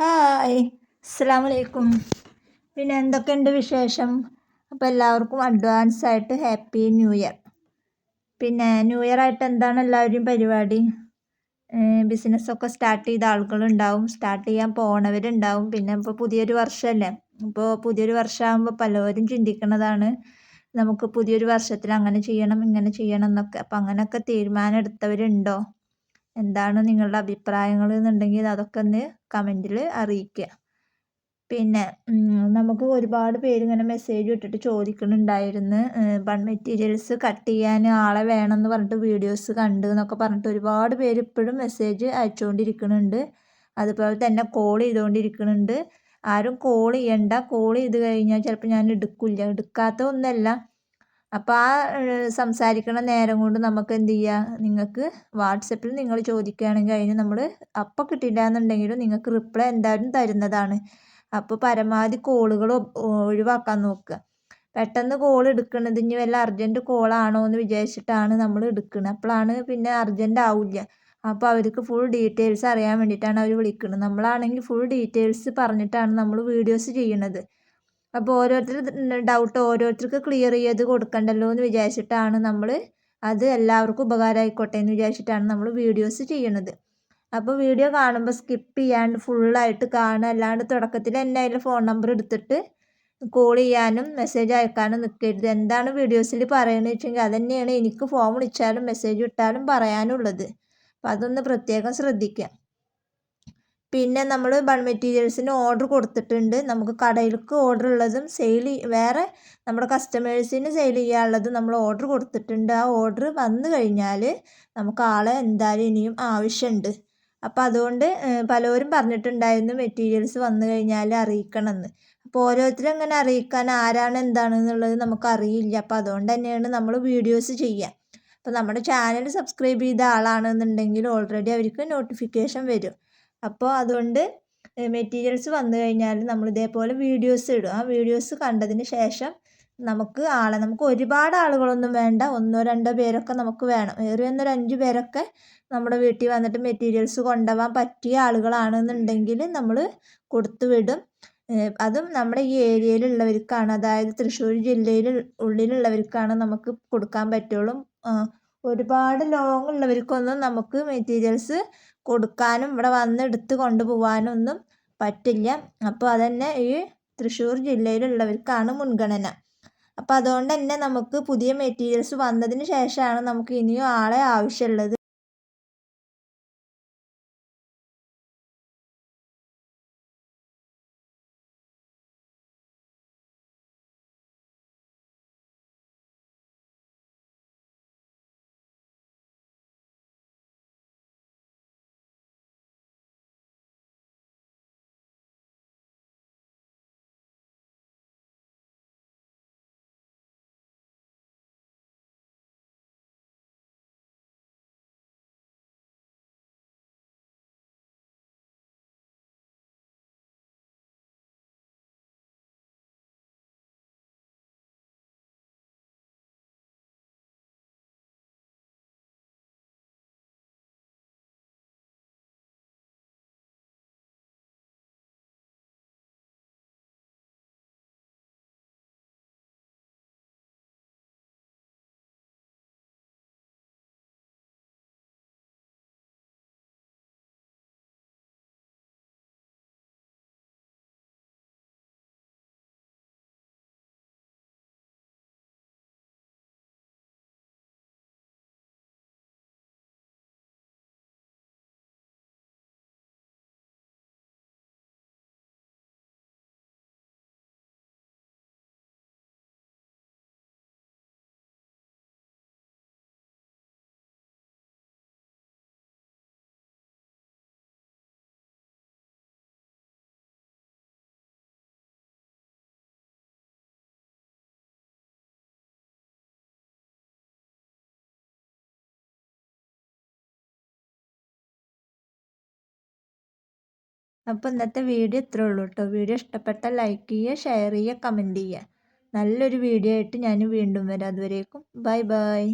Hi. അസ്സാം വലൈക്കും പിന്നെ എന്തൊക്കെയുണ്ട് വിശേഷം? അപ്പോൾ എല്ലാവർക്കും അഡ്വാൻസ് ആയിട്ട് ഹാപ്പി ന്യൂ ഇയർ പിന്നെ ന്യൂ ഇയർ ആയിട്ട് എന്താണ് എല്ലാവരും പരിപാടി? ബിസിനസ്സൊക്കെ സ്റ്റാർട്ട് ചെയ്ത ആളുകളുണ്ടാവും. സ്റ്റാർട്ട് ചെയ്യാൻ പോണവരുണ്ടാവും. പിന്നെ ഇപ്പോൾ പുതിയൊരു വർഷമല്ലേ ഇപ്പോൾ പുതിയൊരു വർഷമാകുമ്പോൾ പലവരും ചിന്തിക്കുന്നതാണ് നമുക്ക് പുതിയൊരു വർഷത്തിൽ അങ്ങനെ ചെയ്യണം ഇങ്ങനെ ചെയ്യണം എന്നൊക്കെ. അപ്പം അങ്ങനെയൊക്കെ തീരുമാനം എടുത്തവരുണ്ടോ? എന്താണ് നിങ്ങളുടെ അഭിപ്രായങ്ങൾ എന്നുണ്ടെങ്കിൽ അതൊക്കെ ഒന്ന് കമന്റിൽ അറിയിക്കുക. പിന്നെ നമുക്ക് ഒരുപാട് പേര് ഇങ്ങനെ മെസ്സേജ് ഇട്ടിട്ട് ചോദിക്കുന്നുണ്ടായിരുന്നു. ബൺ മെറ്റീരിയൽസ് കട്ട് ചെയ്യാൻ ആളെ വേണമെന്ന് പറഞ്ഞിട്ട് വീഡിയോസ് കണ്ടു എന്നൊക്കെ പറഞ്ഞിട്ട് ഒരുപാട് പേര് ഇപ്പോഴും മെസ്സേജ് അയച്ചുകൊണ്ടിരിക്കുന്നുണ്ട്. അതുപോലെ തന്നെ കോൾ ചെയ്തുകൊണ്ടിരിക്കുന്നുണ്ട്. ആരും കോൾ ചെയ്യണ്ട. കോൾ ചെയ്ത് കഴിഞ്ഞാൽ ചിലപ്പോൾ ഞാൻ എടുക്കില്ല. എടുക്കാത്ത ഒന്നല്ല. അപ്പോൾ ആ സംസാരിക്കണ നേരം കൊണ്ട് നമുക്ക് എന്ത് ചെയ്യാം? നിങ്ങൾക്ക് വാട്സപ്പിൽ നിങ്ങൾ ചോദിക്കുകയാണെങ്കിൽ അതിന് നമ്മൾ അപ്പം കിട്ടില്ല എന്നുണ്ടെങ്കിലും നിങ്ങൾക്ക് റിപ്ലൈ എന്തായാലും തരുന്നതാണ്. അപ്പോൾ പരമാവധി കോളുകൾ ഒഴിവാക്കാൻ നോക്കുക. പെട്ടെന്ന് കോൾ എടുക്കുന്നത് ഇനി വല്ല അർജന്റ് കോളാണോ എന്ന് വിചാരിച്ചിട്ടാണ് നമ്മൾ എടുക്കുന്നത് അപ്പോഴാണ് പിന്നെ അർജന്റ് ആവില്ല. അപ്പോൾ അവർക്ക് ഫുൾ ഡീറ്റെയിൽസ് അറിയാൻ വേണ്ടിയിട്ടാണ് അവർ വിളിക്കുന്നത് നമ്മളാണെങ്കിൽ ഫുൾ ഡീറ്റെയിൽസ് പറഞ്ഞിട്ടാണ് നമ്മൾ വീഡിയോസ് ചെയ്യുന്നത് അപ്പോൾ ഓരോരുത്തർ ഡൗട്ട് ഓരോരുത്തർക്ക് ക്ലിയർ ചെയ്ത് കൊടുക്കണ്ടല്ലോ എന്ന് വിചാരിച്ചിട്ടാണ് നമ്മൾ അത് എല്ലാവർക്കും ഉപകാരമായിക്കോട്ടെ എന്ന് വിചാരിച്ചിട്ടാണ് നമ്മൾ വീഡിയോസ് ചെയ്യണത്. അപ്പോൾ വീഡിയോ കാണുമ്പോൾ സ്കിപ്പ് ചെയ്യാണ്ട് ഫുള്ളായിട്ട് കാണുക. അല്ലാണ്ട് തുടക്കത്തിൽ തന്നെ അതിൽ ഫോൺ നമ്പർ എടുത്തിട്ട് കോൾ ചെയ്യാനും മെസ്സേജ് അയക്കാനും നിൽക്കരുത് എന്താണ് വീഡിയോസിൽ പറയുന്നത് വെച്ചെങ്കിൽ അത് തന്നെയാണ് എനിക്ക് ഫോൺ വിളിച്ചാലും മെസ്സേജ് ഇട്ടാലും പറയാനുള്ളത്. അപ്പോൾ അതൊന്ന് പ്രത്യേകം ശ്രദ്ധിക്കുക. പിന്നെ നമ്മൾ ബൺ മെറ്റീരിയൽസിന് ഓർഡർ കൊടുത്തിട്ടുണ്ട്. നമുക്ക് കടയിലേക്ക് ഓർഡർ ഉള്ളതും സെയിൽ വേറെ നമ്മുടെ കസ്റ്റമേഴ്സിന് സെയിൽ ചെയ്യാനുള്ളതും നമ്മൾ ഓർഡർ കൊടുത്തിട്ടുണ്ട്. ആ ഓർഡർ വന്നു കഴിഞ്ഞാൽ നമുക്ക് ആളെ എന്തായാലും ഇനിയും ആവശ്യമുണ്ട് അപ്പോൾ അതുകൊണ്ട് പലരും പറഞ്ഞിട്ടുണ്ടായിരുന്നു മെറ്റീരിയൽസ് വന്നു കഴിഞ്ഞാൽ അറിയിക്കണമെന്ന് അപ്പോൾ ഓരോരുത്തരും അങ്ങനെ അറിയിക്കാൻ ആരാണ് എന്താണെന്നുള്ളത് നമുക്കറിയില്ല അപ്പോൾ അതുകൊണ്ട് തന്നെയാണ് നമ്മൾ വീഡിയോസ് ചെയ്യുക അപ്പോൾ നമ്മുടെ ചാനൽ സബ്സ്ക്രൈബ് ചെയ്ത ആളാണെന്നുണ്ടെങ്കിൽ ഓൾറെഡി അവർക്ക് നോട്ടിഫിക്കേഷൻ വരും. അപ്പോൾ അതുകൊണ്ട് മെറ്റീരിയൽസ് വന്നു കഴിഞ്ഞാൽ നമ്മൾ ഇതേപോലെ വീഡിയോസ് ഇടും. ആ വീഡിയോസ് കണ്ടതിന് ശേഷം നമുക്ക് ആളെ നമുക്ക് ഒരുപാട് ആളുകളൊന്നും വേണ്ട. ഒന്നോ രണ്ടോ പേരൊക്കെ നമുക്ക് വേണം. ഏറി വന്നൊരു അഞ്ച് പേരൊക്കെ നമ്മുടെ വീട്ടിൽ വന്നിട്ട് മെറ്റീരിയൽസ് കൊണ്ടുപോകാൻ പറ്റിയ ആളുകളാണെന്നുണ്ടെങ്കിൽ നമ്മൾ കൊടുത്തു വിടും. അതും നമ്മുടെ ഈ ഏരിയയിലുള്ളവർക്കാണ്. അതായത് തൃശ്ശൂർ ജില്ലയിൽ ഉള്ളിലുള്ളവർക്കാണ് നമുക്ക് കൊടുക്കാൻ പറ്റുള്ളൂ. ഒരുപാട് ലോങ് ഉള്ളവർക്കൊന്നും നമുക്ക് മെറ്റീരിയൽസ് കൊടുക്കാനും ഇവിടെ വന്ന് എടുത്ത് കൊണ്ടുപോകാനും ഒന്നും പറ്റില്ല. അപ്പോൾ അതന്നെ ഈ തൃശ്ശൂർ ജില്ലയിലുള്ളവർക്കാണ് മുൻഗണന. അപ്പോൾ അതുകൊണ്ട് തന്നെ നമുക്ക് പുതിയ മെറ്റീരിയൽസ് വന്നതിന് ശേഷമാണ് നമുക്ക് ഇനിയും ആളെ ആവശ്യമുള്ളത്. അപ്പോൾ ഇന്നത്തെ വീഡിയോ ഇത്രേ ഉള്ളൂ കേട്ടോ വീഡിയോ ഇഷ്ടപ്പെട്ടാൽ ലൈക്ക് ചെയ്യുക ഷെയർ ചെയ്യുക കമന്റ് ചെയ്യുക. നല്ലൊരു വീഡിയോ ആയിട്ട് ഞാൻ വീണ്ടും വരാം. അതുവരേക്കും ബൈ ബൈ